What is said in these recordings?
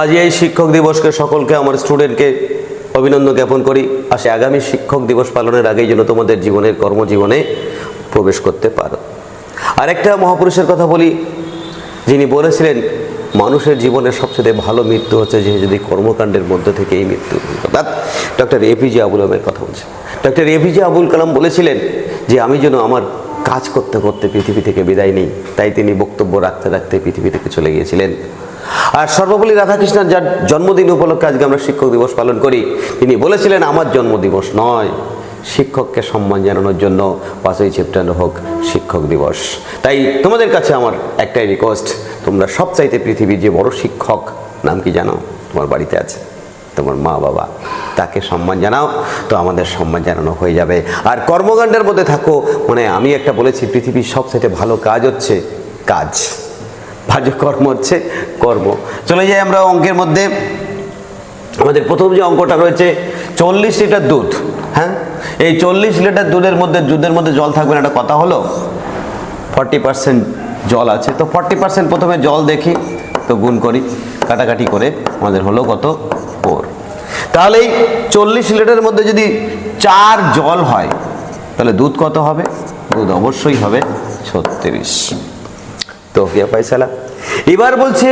আজ এই শিক্ষক দিবসকে সকলকে, আমার স্টুডেন্টকে অভিনন্দন জ্ঞাপন করি। আসে আগামী শিক্ষক দিবস পালনের আগেই যেন তোমাদের জীবনের কর্মজীবনে প্রবেশ করতে পারো। আরেকটা মহাপুরুষের কথা বলি, যিনি বলেছিলেন, মানুষের জীবনের সবচেয়ে ভালো মৃত্যু হচ্ছে যে যদি কর্মকাণ্ডের মধ্যে থেকে এই মৃত্যু অর্থাৎ ডক্টর এপিজে আবুল কালামের কথা বলছে। ডক্টর এপিজে আবুল কালাম বলেছিলেন যে, আমি যেন আমার কাজ করতে করতে পৃথিবী থেকে বিদায় নেই। তাই তিনি বক্তব্য রাখতে রাখতে পৃথিবী থেকে চলে গিয়েছিলেন। আর সর্বপল্লী রাধাকৃষ্ণন যার জন্মদিন উপলক্ষে আজকে আমরা শিক্ষক দিবস পালন করি, তিনি বলেছিলেন, আমার জন্মদিবস নয়, শিক্ষককে সম্মান জানানোর জন্য পাঁচই সেপ্টেম্বর হোক শিক্ষক দিবস। তাই তোমাদের কাছে আমার একটাই রিকোয়েস্ট তোমরা সবচাইতে পৃথিবীর যে বড় শিক্ষক, নাম কি জানো? তোমার বাড়িতে আছে। তোমার মা, বাবা, তাকে সম্মান জানাও, তো আমাদের সম্মান জানানো হয়ে যাবে। আর কর্মকাণ্ডের মধ্যে থাকো মানে আমি একটা বলেছি, পৃথিবীর সবচাইতে ভালো কাজ হচ্ছে কাজ। ভাজ্য কর্ম হচ্ছে কর্ম। চলে যাই আমরা অঙ্কের মধ্যে। আমাদের প্রথম যে অঙ্কটা রয়েছে, চল্লিশ লিটার দুধ হ্যাঁ? এই চল্লিশ লিটার দুধের মধ্যে দুধের মধ্যে জল থাকবে না, একটা কথা হলো? ফর্টি পার্সেন্ট জল আছে। তো ফর্টি পার্সেন্ট প্রথমে জল দেখি, তো গুণ করি। কাটাকাটি করে আমাদের হলো কত? ফোর তাহলে এই চল্লিশ লিটারের মধ্যে যদি চার জল হয়, তাহলে দুধ কত হবে? দুধ অবশ্যই হবে ছত্রিশ। তো কিয়া পয়সালা এবার বলছে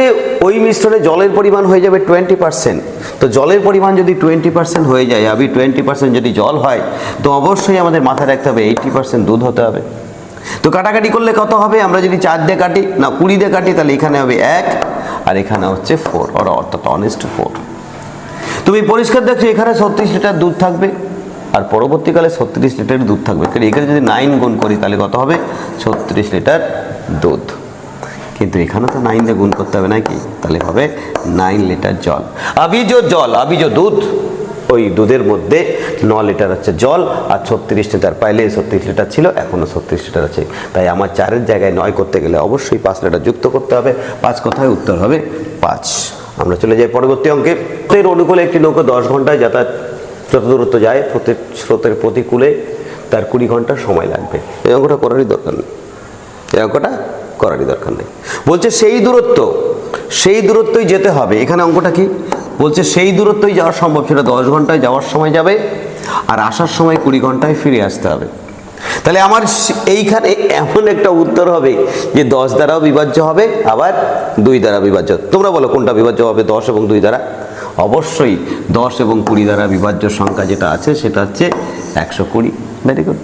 ওই মিশ্রণে জলের পরিমাণ হয়ে যাবে টোয়েন্টি পার্সেন্ট তো জলের পরিমাণ যদি টোয়েন্টি পার্সেন্ট হয়ে যায়, আবি টোয়েন্টি পার্সেন্ট যদি জল হয়, তো অবশ্যই আমাদের মাথায় রাখতে হবে এইটি পার্সেন্ট দুধ হতে হবে। তো কাটাকাটি করলে কত হবে? আমরা যদি চার দিয়ে কাটি, না কুড়ি দিয়ে কাটি, তাহলে এখানে হবে এক, আর এখানে হচ্ছে ফোর ওর অর্থাৎ অনেস্ট ফোর তুমি পরিষ্কার দেখছ, এখানে ছত্রিশ লিটার দুধ থাকবে, আর পরবর্তীকালে ছত্রিশ লিটার দুধ থাকবে। কারণ এখানে যদি নাইন গুণ করি, তাহলে কত হবে? ছত্রিশ লিটার দুধ। কিন্তু এখানে তো নাইন দিয়ে গুণ করতে হবে নাকি? তাহলে হবে নাইন লিটার জল। আবিজ জল, আবিজ দুধ, ওই দুধের মধ্যে ন লিটার হচ্ছে জল আর ছত্রিশ লিটার, পাইলে ছত্রিশ লিটার ছিল, এখনও ছত্রিশ লিটার আছে। তাই আমার চারের জায়গায় নয় করতে গেলে অবশ্যই পাঁচ লিটার যুক্ত করতে হবে। পাঁচ কথায় উত্তর হবে পাঁচ। আমরা চলে যাই পরবর্তী অঙ্কে। স্রোতের অনুকূলে একটি নৌকা দশ ঘন্টায় যাতায়াত যত দূরত্ব যায়, প্রতি স্রোতের প্রতিকূলে তার কুড়ি ঘণ্টা সময় লাগবে। এই অঙ্কটা করারই দরকার নেই। এই অঙ্কটা করারই দরকার নেই। বলছে সেই দূরত্ব, সেই দূরত্বই যেতে হবে। এখানে অঙ্কটা কি? বলছে সেই দূরত্বই যাওয়া সম্ভব। সেটা দশ ঘন্টায় যাওয়ার সময় যাবে আর আসার সময় কুড়ি ঘন্টায় ফিরে আসতে হবে। তাহলে আমার এইখানে এমন একটা উত্তর হবে যে দশ দ্বারাও বিভাজ্য হবে, আবার দুই দ্বারা বিভাজ্য। তোমরা বলো কোনটা বিভাজ্য হবে, দশ এবং দুই দ্বারা? অবশ্যই দশ এবং কুড়ি দ্বারা বিভাজ্য সংখ্যা যেটা আছে, সেটা হচ্ছে একশো কুড়ি। ভেরি গুড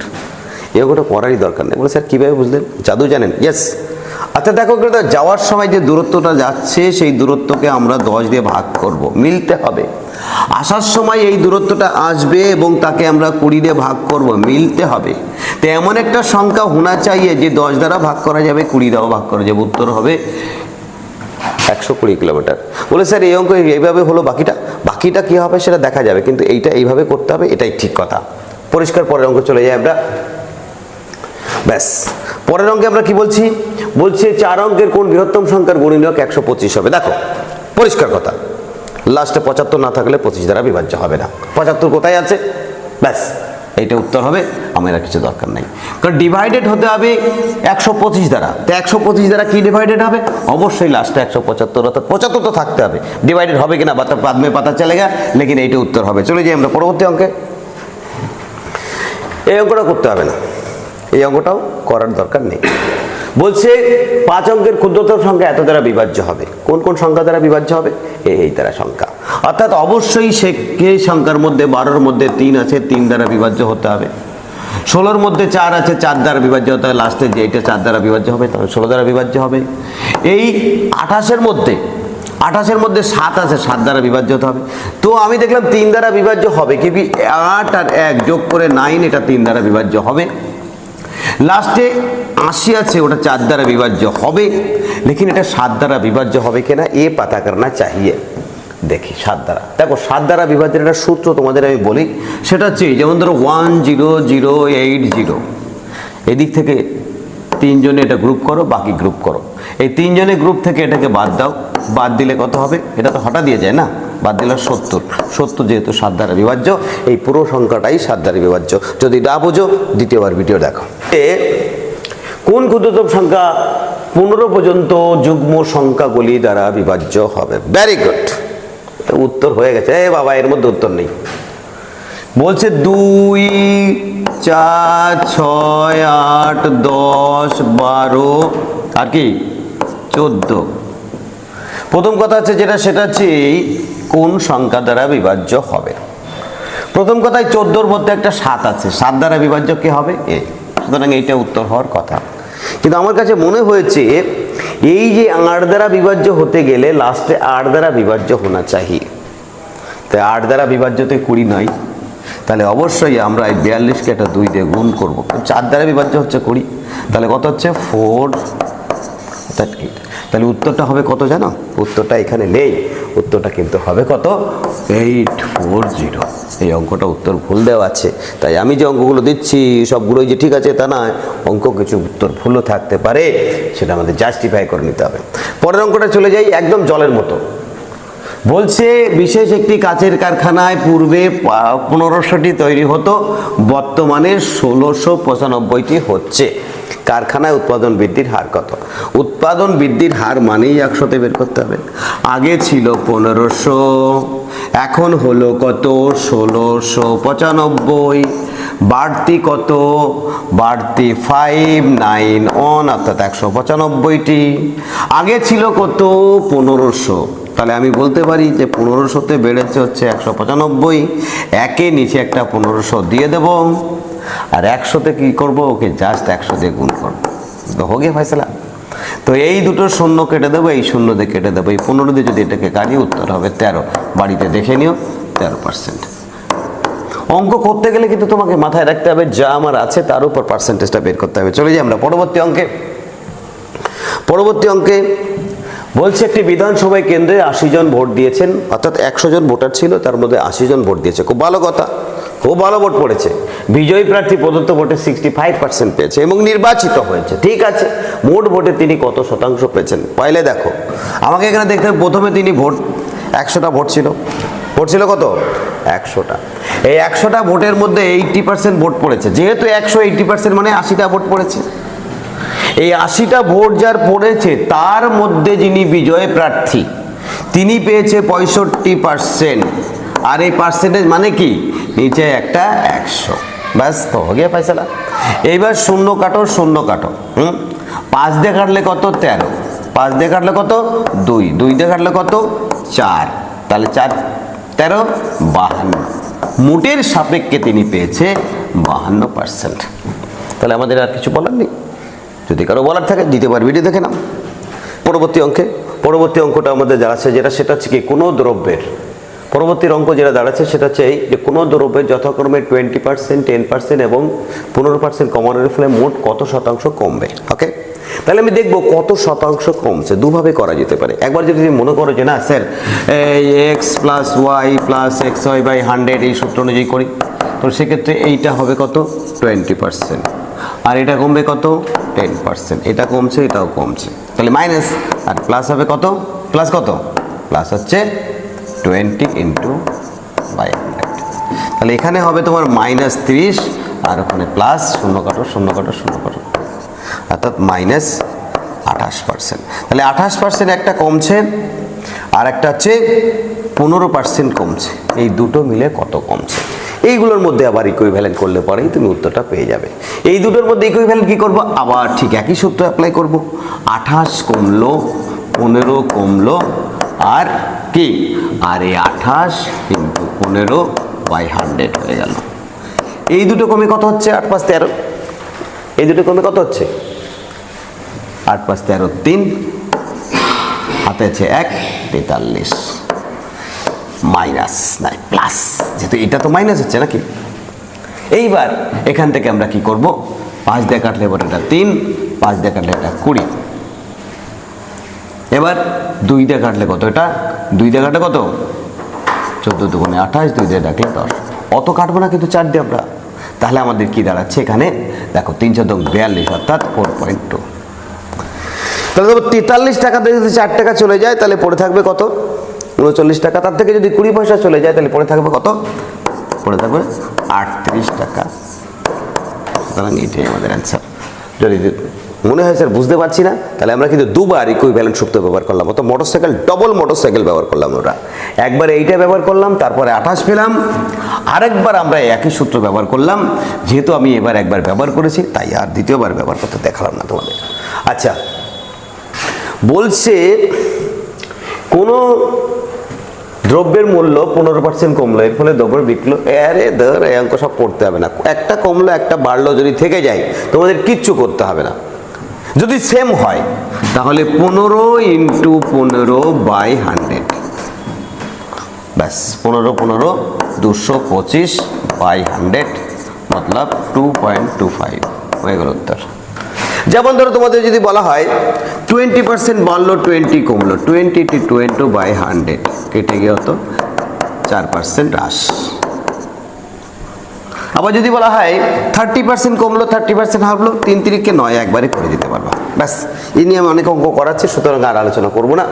এগুলো করারই দরকার নেই। বলে স্যার, কীভাবে বুঝলেন? জাদু জানেন। ইয়েস আচ্ছা দেখো দাদা যাওয়ার সময় যে দূরত্বটা যাচ্ছে, সেই দূরত্বকে আমরা দশ দিয়ে ভাগ করব। মিলতে হবে। আসার সময় এই দূরত্বটা আসবে এবং তাকে আমরা কুড়ি দিয়ে ভাগ করব। মিলতে হবে। তো এমন একটা সংখ্যা হোনা চাইয়ে যে দশ দ্বারা ভাগ করা যাবে, কুড়ি দ্বারা ভাগ করা যাবে। উত্তর হবে একশো কুড়ি কিলোমিটার। বলে, স্যার, এই অঙ্ক এইভাবে হলো বাকিটা? বাকিটা কী হবে সেটা দেখা যাবে। কিন্তু এইটা এইভাবে করতে হবে, এটাই ঠিক কথা। পরিষ্কার, পরের অঙ্ক চলে যায় আমরা। ব্যাস। পরের অঙ্কে আমরা কি বলছি? বলছে চার অঙ্কের কোন বৃহত্তম সংখ্যার গুণনীয়ক একশো পঁচিশ হবে। দেখো, পরিষ্কার কথা। লাস্টে পঁচাত্তর না থাকলে পঁচিশ দ্বারা বিভাজ্য হবে না। পঁচাত্তর কোথায় আছে? ব্যাস, এইটা উত্তর হবে, আমার কিছু দরকার নাই। কারণ ডিভাইডেড হতে হবে একশো পঁচিশ দ্বারা। তো একশো পঁচিশ দ্বারা কি ডিভাইডেড হবে? অবশ্যই লাস্টে একশো পঁচাত্তর, অর্থাৎ পঁচাত্তর তো থাকতে হবে। ডিভাইডেড হবে কিনা বাতা পাদমে পাতা চলে গা লেকিন এইটা উত্তর হবে। চলে যাই আমরা পরবর্তী অঙ্কে। এই অঙ্কটা করতে হবে না। এই অঙ্কটাও করার দরকার নেই। বলছে, পাঁচ অঙ্কের ক্ষুদ্রতম সংখ্যা এত দ্বারা বিভাজ্য হবে। কোন কোন সংখ্যা দ্বারা বিভাজ্য হবে? এই দ্বারা সংখ্যা। অর্থাৎ অবশ্যই সে কে সংখ্যার মধ্যে বারোর মধ্যে তিন আছে, তিন দ্বারা বিভাজ্য হতে হবে। ষোলোর মধ্যে চার আছে, চার দ্বারা বিভাজ্য হতে হবে। লাস্টে যে এটা চার দ্বারা বিভাজ্য হবে, তাহলে ষোলো দ্বারা বিভাজ্য হবে। এই আঠাশের মধ্যে আঠাশের মধ্যে সাত আছে, সাত দ্বারা বিভাজ্য হতে হবে। তো আমি দেখলাম তিন দ্বারা বিভাজ্য হবে। কি আট আর এক যোগ করে নাইন, এটা তিন দ্বারা বিভাজ্য হবে। লাস্টে আশি আছে ওটা চার দ্বারা বিভাজ্য হবে। লেকিন এটা সাত দ্বারা বিভাজ্য হবে কিনা, এ পাতা করনা চাহিয়ে দেখি সাত দ্বারা। দেখো, সাত দ্বারা বিভাজ্যের একটা সূত্র তোমাদের আমি বলি, সেটা হচ্ছে যেমন ধরো one zero zero eight zero এদিক থেকে তিনজনে এটা গ্রুপ করো, বাকি গ্রুপ করো। এই তিনজনে গ্রুপ থেকে এটাকে বাদ দাও। বাদ দিলে কত হবে? এটা তো হঠাৎ দিয়ে যায় না। বাদ দিলে সত্তর। সত্তর যেহেতু সাত দ্বারা বিভাজ্য, এই পুরো সংখ্যাটাই সাত দ্বারা বিভাজ্য। যদি না বোঝো, দ্বিতীয়বার ভিডিও দেখো। কোন ক্ষুদ্রতম সংখ্যা পনেরো পর্যন্ত যুগ্ম সংখ্যাগুলি দ্বারা বিভাজ্য হবে? ভেরি গুড উত্তর হয়ে গেছে। এ বাবা, এর মধ্যে উত্তর নেই। বলছে দুই, চার, ছয়, আট, দশ, বারো, আর কি? চোদ্দ। প্রথম কথা হচ্ছে যেটা, সেটা হচ্ছে কোন সংখ্যা দ্বারা বিভাজ্য হবে? প্রথম কথায় চোদ্দোর মধ্যে একটা সাত আছে। সাত দ্বারা বিভাজ্য কি হবে? এ। সুতরাং এইটা উত্তর হওয়ার কথা। কিন্তু আমার কাছে মনে হয়েছে, এই যে আট দ্বারা বিভাজ্য হতে গেলে লাস্টে আট দ্বারা বিভাজ্য হোনা চাহিয়ে তাই আট দ্বারা বিভাজ্যতে কুড়ি নয়। তাহলে অবশ্যই আমরা এই বিয়াল্লিশকে একটা দুই দিয়ে গুণ করব। চার দ্বারা বিভাজ্য হচ্ছে কুড়ি। তাহলে কত হচ্ছে? ফোর। অর্থাৎ এইট তাহলে উত্তরটা হবে কত জানো? উত্তরটা এখানে নেই। উত্তরটা কিন্তু হবে কত? Eight four zero. এই অঙ্কটা উত্তর ভুল দেওয়া আছে। তাই আমি যে অঙ্কগুলো দিচ্ছি, সবগুলোই যে ঠিক আছে তা নয়, অঙ্ক কিছু উত্তর ভুলও থাকতে পারে, সেটা আমাদের জাস্টিফাই করে নিতে হবে। পরের অঙ্কটা চলে যাই একদম জলের মতো। বলছে, বিশেষ একটি কাচের কারখানায় পূর্বে পনেরোশোটি তৈরি হতো, বর্তমানে ষোলোশো পঁচানব্বইটি হচ্ছে। কারখানায় উৎপাদন বৃদ্ধির হার কত? উৎপাদন বৃদ্ধির হার মানেই একশোতে বের করতে হবে। আগে ছিল পনেরোশো, এখন হলো কত? ষোলোশো পঁচানব্বই। বাড়তি কত? বাড়তি ফাইভ নাইন ওয়ান অর্থাৎ একশো পঁচানব্বইটি। আগে ছিল কত? পনেরোশো। তাহলে আমি বলতে পারি যে পনেরোশোতে বেড়েছে হচ্ছে একশো পঁচানব্বই। একে নিচে একটা পনেরোশো দিয়ে দেব। আর একশোতে কি করব? ওকে জাস্ট একশো দিয়ে গুণ করব। তো হোক ফয়সলা। তো এই দুটো শূন্য কেটে দেবো, এই শূন্য দিয়ে কেটে দেবো। এই পনেরো দিয়ে যদি এটাকে কাটি, উত্তর হবে তেরো। বাড়িতে দেখে নিও, তেরো পার্সেন্ট অঙ্ক করতে গেলে কিন্তু তোমাকে মাথায় রাখতে হবে, যা আমার আছে তার উপর পার্সেন্টেজটা বের করতে হবে। চলে যাই আমরা পরবর্তী অঙ্কে। পরবর্তী অঙ্কে বলছে একটি বিধানসভায় কেন্দ্রে আশি জন ভোট দিয়েছেন, অর্থাৎ একশো জন ভোটার ছিল, তার মধ্যে আশি জন ভোট দিয়েছে। খুব ভালো কথা। খুব ভালো ভোট পড়েছে। বিজয়ী প্রার্থী প্রদত্ত ভোটে সিক্সটি ফাইভ পার্সেন্ট পেয়েছে এবং নির্বাচিত হয়েছে। ঠিক আছে, মোট ভোটে তিনি কত শতাংশ পেয়েছেন? পয়লে দেখো। আমাকে এখানে দেখতে প্রথমে তিনি ভোট, একশোটা ভোট ছিল। ভোট ছিল কত? একশোটা। এই একশোটা ভোটের মধ্যে এইটটি পার্সেন্ট ভোট পড়েছে। যেহেতু একশো এইটটি পার্সেন্ট মানে আশিটা ভোট পড়েছে। এই আশিটা ভোট যার পড়েছে, তার মধ্যে যিনি বিজয় প্রার্থী, তিনি পেয়েছে পঁয়ষট্টি পার্সেন্ট আর এই পার্সেন্টেজ মানে কি? নিচে একটা একশো। ব্যাস, তো হয়ে পাইছিলা এইবার শূন্য কাটো শূন্য কাটো, হুম? পাঁচ দিয়ে কাটলে কত? তেরো। পাঁচ দিয়ে কাটলে কত? দুই। দুই দিয়ে কাটলে কত? চার। তাহলে চার, তেরো, বাহান্ন। মোটের সাপেক্ষে তিনি পেয়েছে বাহান্ন পার্সেন্ট তাহলে আমাদের আর কিছু বলার নেই? যদি কারও বলার থাকে, দ্বিতীয়বার ভিডিও দেখে নাও। পরবর্তী অঙ্কে, পরবর্তী অঙ্কটা আমাদের যারা আছে, যেটা, সেটা হচ্ছে কি, কোনো দ্রব্যের পরবর্তী অঙ্ক যেটা দাঁড়াচ্ছে সেটা এই যে কোনো দ্রব্যের যথাক্রমে টোয়েন্টি পার্সেন্ট টেন পার্সেন্ট এবং পনেরো পার্সেন্ট কমানোর ফলে মোট কত শতাংশ কমবে? ওকে তাহলে আমি দেখব কত শতাংশ কমছে। দুভাবে করা যেতে পারে। একবার যদি তুমি মনে করো যে না, sir X plus Y plus X Y by hundred এই সূত্র অনুযায়ী করি তো সেক্ষেত্রে এইটা হবে কত? টোয়েন্টি পার্সেন্ট আর এটা কমবে কত? টেন পার্সেন্ট এটা কমছে, এটাও কমছে। তাহলে মাইনাস আর প্লাস হবে কত? প্লাস কত? প্লাস হচ্ছে টোয়েন্টি ইন্টু বাই হান্ড্রেড তাহলে এখানে হবে তোমার মাইনাস তিরিশ, আর ওখানে প্লাস শূন্য কাটো শূন্য কাটো শূন্য কাটো। অর্থাৎ মাইনাস আঠাশ পার্সেন্ট তাহলে আঠাশ পার্সেন্ট একটা কমছে, আর একটা হচ্ছে পনেরো পার্সেন্ট কমছে। এই দুটো মিলে কত কমছে? এইগুলোর মধ্যে আবার ইকুইভ্যালেন্ট করলে পরেই তুমি উত্তরটা পেয়ে যাবে। এই দুটোর মধ্যে ইকুইভ্যালেন্ট কী করব? আবার ঠিক একই সূত্র অ্যাপ্লাই করব। আঠাশ কমলো, পনেরো কমলো, আর কি? আর এই আঠাশ কিন্তু পনেরো বাই হান্ড্রেড হয়ে গেল। এই দুটো কমে কত হচ্ছে? আট পাঁচ তেরো। এই দুটো কমে কত হচ্ছে? আট পাঁচ তেরো, তিন। হাতে আছে এক, তেতাল্লিশ। মাইনাস নাই প্লাস যেহেতু এটা তো মাইনাস হচ্ছে নাকি? এইবার এখান থেকে আমরা কি করব? পাঁচ দিয়ে কাটলে এবার এটা তিন, পাঁচ দিয়ে কাটলে এটা কুড়ি। এবার দুই দিয়ে কাটলে কত? এটা দুই দিয়ে কাটলে কত? চোদ্দ দুগুণে আঠাশ, দুই দিয়ে ডাকলে দশ। অত কাটবো না কিন্তু চার দিয়ে আমরা। তাহলে আমাদের কি দাঁড়াচ্ছে এখানে? দেখো, তিন চোদ্দ বিয়াল্লিশ অর্থাৎ ফোর পয়েন্ট টু তাহলে দেখো, তেতাল্লিশ টাকাতে যদি চার টাকা চলে যায়, তাহলে পড়ে থাকবে কত? উনচল্লিশ টাকা। তার থেকে যদি কুড়ি পয়সা চলে যায়, তাহলে পড়ে থাকবে কত? পড়ে থাকবে আটত্রিশ টাকা। সুতরাং এটাই আমাদের অ্যান্সার যদি মনে হয়, স্যার, বুঝতে পারছি না। তাহলে আমরা কিন্তু দুবার ইকুইভ্যালেন্ট সূত্র ব্যবহার করলাম অত মোটরসাইকেল ডবল মোটরসাইকেল ব্যবহার করলাম আমরা। একবার এইটা ব্যবহার করলাম, তারপরে আঠাশ পেলাম। আরেকবার আমরা একই সূত্র ব্যবহার করলাম, যেহেতু আমি এবার একবার ব্যবহার করেছি, তাই আর দ্বিতীয়বার ব্যবহার করতে দেখালাম না তোমাদের। আচ্ছা বলছে কোনো দ্রব্যের মূল্য পনেরো পার্সেন্ট কমলো, এর ফলে দ্রব্য বিকলো। আরে, ধর, এই অঙ্ক সব পড়তে হবে না। একটা কমলো, একটা বাড়লো, যদি থেকে যায়, তোমাদের কিচ্ছু করতে হবে না। যদি সেম হয়, তাহলে পনেরো ইন্টু পনেরো বাই হান্ড্রেড ব্যাস, পনেরো পনেরো, দুশো পঁচিশ বাই হান্ড্রেড মতলব টু পয়েন্ট টু ফাইভ হয়ে গেল উত্তর। যেমন ধরো তোমাদের যদি বলা হয় টোয়েন্টি পার্সেন্ট বাড়লো টোয়েন্টি কমলো twenty two twenty by hundred কেটে গিয়ে হতো চার পার্সেন্ট হ্রাস। আবার যদি বলা হয় থার্টি পার্সেন্ট কমলো থার্টি পার্সেন্ট হারলো, তিন তিরিখকে নয় একবারে করে দিতে পারবা। ব্যাস, এই নিয়ে আমি অনেক অঙ্ক করাচ্ছি, সুতরাং আর আলোচনা করব না।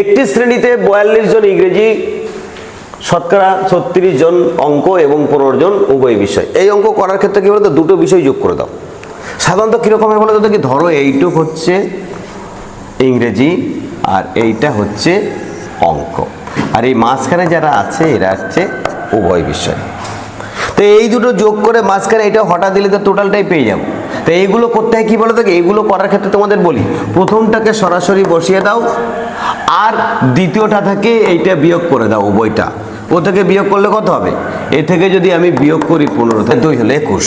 একটি শ্রেণীতে বয়াল্লিশ জন ইংরেজি, শতকরা ছত্রিশ জন অঙ্ক এবং পনেরো জন উভয় বিষয়। এই অঙ্ক করার ক্ষেত্রে কি বলতো? দুটো বিষয় যোগ করে দাও। সাধারণত কীরকম হয় বলতো? দেখি, ধরো এইটুক হচ্ছে ইংরেজি আর এইটা হচ্ছে অঙ্ক। আর এই মাঝখানে যারা আছে, এরা হচ্ছে উভয় বিষয়। তো এই দুটো যোগ করে মাঝখানে এটা হঠাৎ দিলে তো টোটালটাই পেয়ে যাব। তো এইগুলো করতে হয় কী বলো তো এইগুলো করার ক্ষেত্রে তোমাদের বলি, প্রথমটাকে সরাসরি বসিয়ে দাও, আর দ্বিতীয়টা থেকে এইটা বিয়োগ করে দাও উভয়টা। ও থেকে বিয়োগ করলে কত হবে? এ থেকে যদি আমি বিয়োগ করি পনেরো দুই হলে একুশ,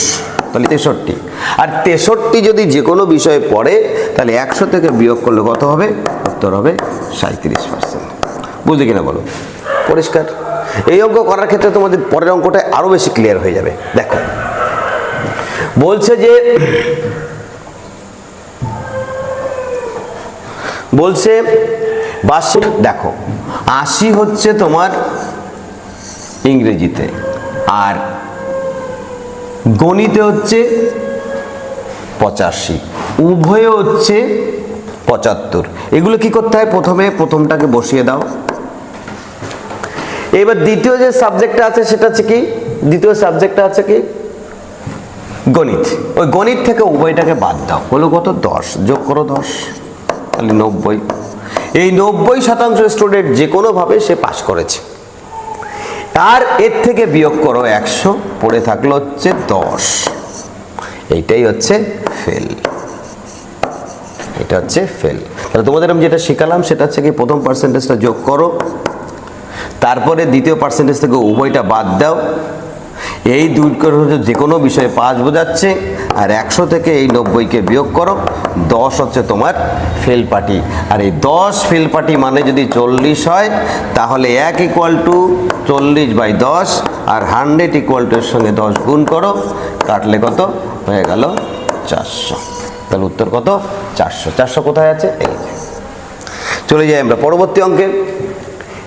তাহলে তেষট্টি। আর তেষট্টি যদি যে কোনো বিষয়ে পড়ে, তাহলে একশো থেকে বিয়োগ করলে কত হবে? উত্তর হবে সাঁত্রিশ পার্সেন্ট বুঝলি কিনা বলো? পরিষ্কার? এই অঙ্ক করার ক্ষেত্রে তোমাদের পরের অঙ্কটা আরও বেশি ক্লিয়ার হয়ে যাবে। দেখো। বলছে যে, বলছে, বার্ষিক, দেখো, আশি হচ্ছে তোমার ইংরেজিতে, আর গণিতে হচ্ছে পঁচাশি, উভয়ে হচ্ছে পঁচাত্তর। এগুলো কি করতে হয়? প্রথমে প্রথমটাকে বসিয়ে দাও। এবার দ্বিতীয় যে সাবজেক্টটা আছে, সেটা হচ্ছে কি? দ্বিতীয় সাবজেক্টটা আছে কি? গণিত। ওই গণিত থেকে উভয়টাকে বাদ দাও। হলো কত? দশ। যোগ করো দশ। তাহলে নব্বই। এই নব্বই শতাংশ স্টুডেন্ট যে কোনোভাবে সে পাশ করেছে। আর এর থেকে বিয়োগ করো একশো, পড়ে থাকল হচ্ছে দশ। এইটাই হচ্ছে ফেল এটা হচ্ছে ফেল তাহলে তোমাদের আমি যেটা শেখালাম, সেটা হচ্ছে কি, প্রথম পার্সেন্টেজটা যোগ করো। তারপরে দ্বিতীয় পার্সেন্টেজ থেকে উভয়টা বাদ দাও। এই দুই যে কোনো বিষয়ে পাঁচ বোঝাচ্ছে, আর একশো থেকে এই নব্বইকে বিয়োগ করো, দশ হচ্ছে তোমার ফেল পার্টি আর এই দশ ফেল পার্টি মানে যদি চল্লিশ হয়, তাহলে এক ইকুয়াল টু চল্লিশ বাই দশ, আর হান্ড্রেড ইকুয়াল এর সঙ্গে দশ গুণ করো, কাটলে কত? হয়ে গেল চারশো। তাহলে উত্তর কত? চারশো। চারশো কোথায় আছে? এই চলে যাই আমরা পরবর্তী অঙ্কে।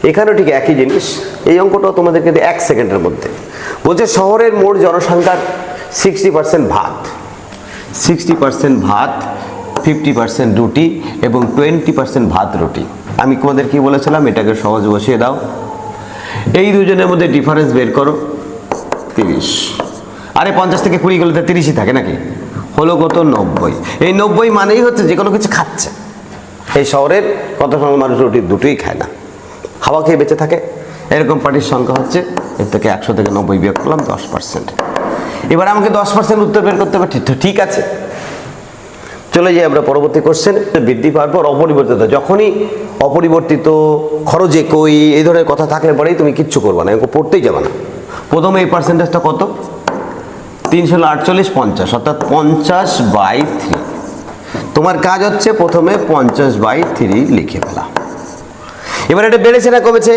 এখানেও ঠিক একই জিনিস। এই অঙ্কটাও তোমাদেরকে এক সেকেন্ডের মধ্যে। বলছে শহরের মোট জনসংখ্যার সিক্সটি পার্সেন্ট ভাত। সিক্সটি পার্সেন্ট ভাত ফিফটি পার্সেন্ট রুটি এবং টোয়েন্টি পার্সেন্ট ভাত রুটি। আমি তোমাদের কি বলেছিলাম? এটাকে সহজ বসিয়ে দাও। এই দুজনের মধ্যে ডিফারেন্স বের করো। তিরিশ। আরে পঞ্চাশ থেকে কুড়ি গেলে তো তিরিশই থাকে নাকি? হলো কত? নব্বই। এই নব্বই মানেই হচ্ছে যে কোনো কিছু খাচ্ছে। এই শহরের কত সংখ্যক মানুষ রুটি? দুটোই খায় না। হাওয়া খেয়ে বেঁচে থাকে। এরকম পার্টির সংখ্যা হচ্ছে, এর থেকে একশো থেকে নব্বই বিয়োগ করলাম দশ পার্সেন্ট এবার আমাকে দশ পার্সেন্ট উত্তর বের করতে হবে, ঠিক আছে। চলে যাই আমরা পরবর্তী কোশ্চেন বৃদ্ধি পাওয়ার পর অপরিবর্তিত। যখনই অপরিবর্তিত, খরচে কই, এই ধরনের কথা থাকলে পরেই তুমি কিচ্ছু করবে না পড়তেই যাবে না। প্রথমে এই পার্সেন্টেজটা কত? তিনশো আটচল্লিশ পঞ্চাশ, অর্থাৎ পঞ্চাশ বাই থ্রি তোমার কাজ হচ্ছে প্রথমে পঞ্চাশ বাই থ্রি লিখে ফেলা। এবার এটা বেড়েছে না কমেছে?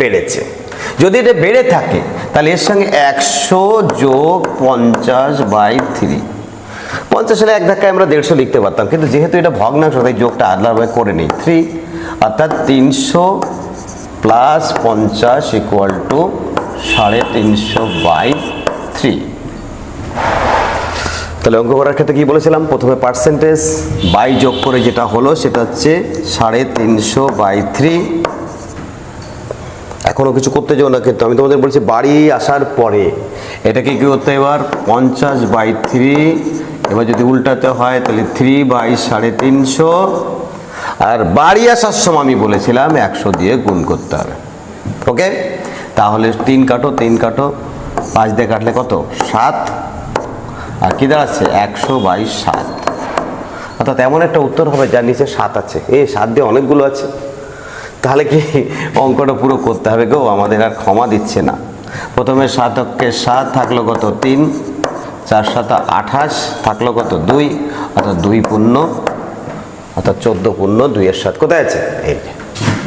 বেড়েছে। যদি এটা বেড়ে থাকে, তাহলে এর সঙ্গে একশো যোগ পঞ্চাশ বাই থ্রি। পঞ্চাশ হলে এক ধাক্কায় আমরা দেড়শো লিখতে পারতাম, কিন্তু যেহেতু এটা ভগ্নাংশ, তাই যোগটা আলাদাভাবে করে নিই। থ্রি, অর্থাৎ তিনশো প্লাস পঞ্চাশ ইকুয়াল টু সাড়ে তিনশো বাই থ্রি। তাহলে অঙ্ক করার ক্ষেত্রে কি বলেছিলাম? প্রথমে পার্সেন্টেজ বাই যোগ করে যেটা হলো সেটা হচ্ছে সাড়ে তিনশো বাই থ্রি এখনও কিছু করতে যাও না কিন্তু আমি তোমাদের বলছি বাড়ি আসার পরে। এটাকে কি করতে এবার? পঞ্চাশ বাই থ্রি এবার যদি উল্টাতে হয় তাহলে থ্রি বাই সাড়ে তিনশো। আর বাড়ি আসার সময় আমি বলেছিলাম একশো দিয়ে গুণ করতে হবে। ওকে তাহলে তিন কাটো তিন কাটো, পাঁচ দিয়ে কাটলে কত? সাত। আর কি দাঁড়াচ্ছে একশো বাইশ সাত। অর্থাৎ এমন একটা উত্তর হবে যার নিচে সাত আছে। এই সাত দিয়ে অনেকগুলো আছে। তাহলে কি অঙ্কটা পুরো করতে হবে গো? আমাদের আর ক্ষমা দিচ্ছে না। প্রথমে সাতকে সাত থাকল কত? তিন। চার সাত আঠাশ থাকল কত? দুই। অর্থাৎ দুই পূর্ণ। অর্থাৎ চোদ্দ পূর্ণ, দুইয়ের সাত। কোথায় আছে? এই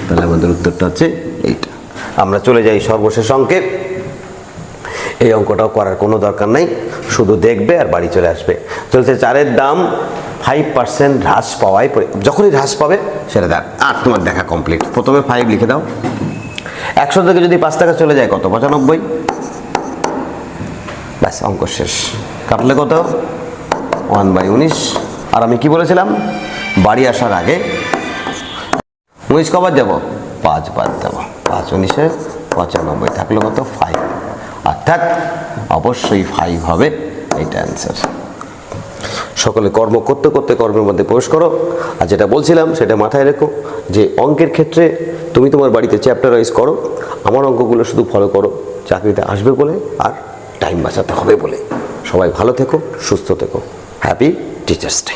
তাহলে আমাদের উত্তরটা হচ্ছে এইটা। আমরা চলে যাই সর্বশেষ অঙ্কে এই অঙ্কটাও করার কোনো দরকার নাই। শুধু দেখবে আর বাড়ি চলে আসবে। চলছে চারের দাম ফাইভ পার্সেন্ট হ্রাস পাওয়ায় পরি- যখনই হ্রাস পাবে সেটা দেখ। আর তোমার দেখা কমপ্লিট প্রথমে ফাইভ লিখে দাও। একশো থেকে যদি পাঁচ টাকা চলে যায় কত? পঁচানব্বই। ব্যাস, অঙ্ক শেষ। কাটলে কত? ওয়ান বাই উনিশ। আর আমি কি বলেছিলাম? বাড়ি আসার আগে। উনিশ কবার যাব? পাঁচ বাদ যাব পাঁচ উনিশে পঁচানব্বই। থাকলে কত? ফাইভ অর্থাৎ অবশ্যই ফাইভ হবে এইটা অ্যান্সার সকলে কর্ম করতে করতে কর্মের মধ্যে প্রবেশ করো। আর যেটা বলছিলাম, সেটা মাথায় রেখো যে অঙ্কের ক্ষেত্রে তুমি তোমার বাড়িতে চ্যাপ্টার ওয়াইজ করো। আমার অঙ্কগুলো শুধু ফলো করো, চাকরিতে আসবে বলে আর টাইম বাঁচাতে হবে বলে। সবাই ভালো থেকো, সুস্থ থেকো। Happy teachers day